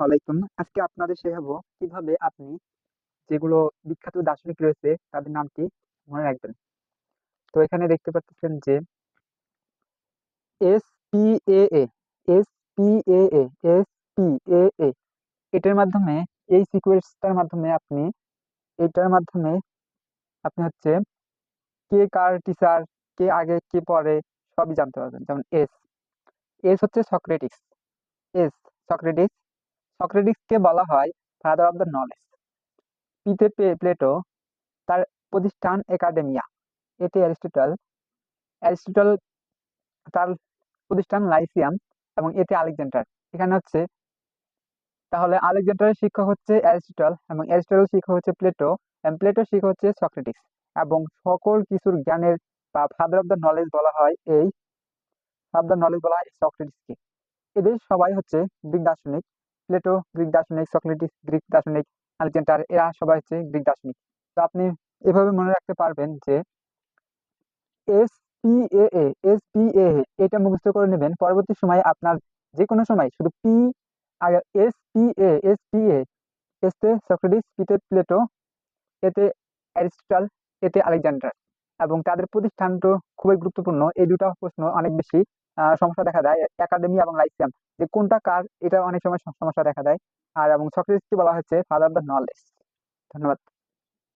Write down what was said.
ওয়ালাইকুম। আজকে আপনাদের শেখাবো কীভাবে আপনি যেগুলো বিখ্যাত দার্শনিক রয়েছে তাদের নামটি মনে রাখবেন। তো এখানে দেখতে পাচ্ছেন যে S P A S P A S P A এটার মাধ্যমে, এই সিকোয়েন্সটার মাধ্যমে আপনি, এটার মাধ্যমে আপনি হচ্ছে কে কার টিচার, কে আগে, কে পরে সবই জানতে পারবেন। যেমন এস এস হচ্ছে সক্রেটিক্স এস সক্রেটিক্স সক্রেটিসকে বলা হয় ফাদার অব দ্য নলেজ পিতে প্লেটো তার প্রতিষ্ঠান একাডেমিয়া। এতে অ্যারিস্টটল অ্যারিস্টটল তার প্রতিষ্ঠান লাইসিয়াম এবং এতে আলেকজান্ডার। এখানে হচ্ছে, তাহলে আলেকজান্ডারের শিক্ষক হচ্ছে অ্যারিস্টটল এবং অ্যারিস্টটল শিক্ষক হচ্ছে প্লেটো এবং প্লেটোর শিক্ষক হচ্ছে সক্রেটিক্স এবং সকল কিছুর জ্ঞানের বা ফাদার অব দ্য নলেজ বলা হয় এই ফাদার নলেজ বলা হয় সক্রেটিসকে। এদের সবাই হচ্ছে গ্রিক দার্শনিক প্লেটো, গ্রিক দার্শনিক, সক্রেটিস, গ্রিক দার্শনিক, আলেকজান্ডার, এরা সবাই হচ্ছে গ্রিক দার্শনিক। তো আপনি এভাবে মনে রাখতে পারবেন যে S P A S P A এটা মুখস্থ করে নেবেন। পরবর্তী সময়ে আপনার যে কোনো সময় শুধু P R S P A, S P A, এসতে Socrates, পিতে প্লেটো, এতে অ্যারিস্টটল, এতে আলেকজান্ডার। এবং তাদের প্রতিষ্ঠানটা খুবই গুরুত্বপূর্ণ। এই দুটো প্রশ্ন অনেক বেশি সমস্যা দেখা দেয়। একাডেমি এবং লাইসিয়াম যে কোনটা কার, এটা অনেক সময় সমস্যা দেখা দেয়। আর এবং সক্রেটিসকে বলা হচ্ছে ফাদার দ্য নলেজ ধন্যবাদ।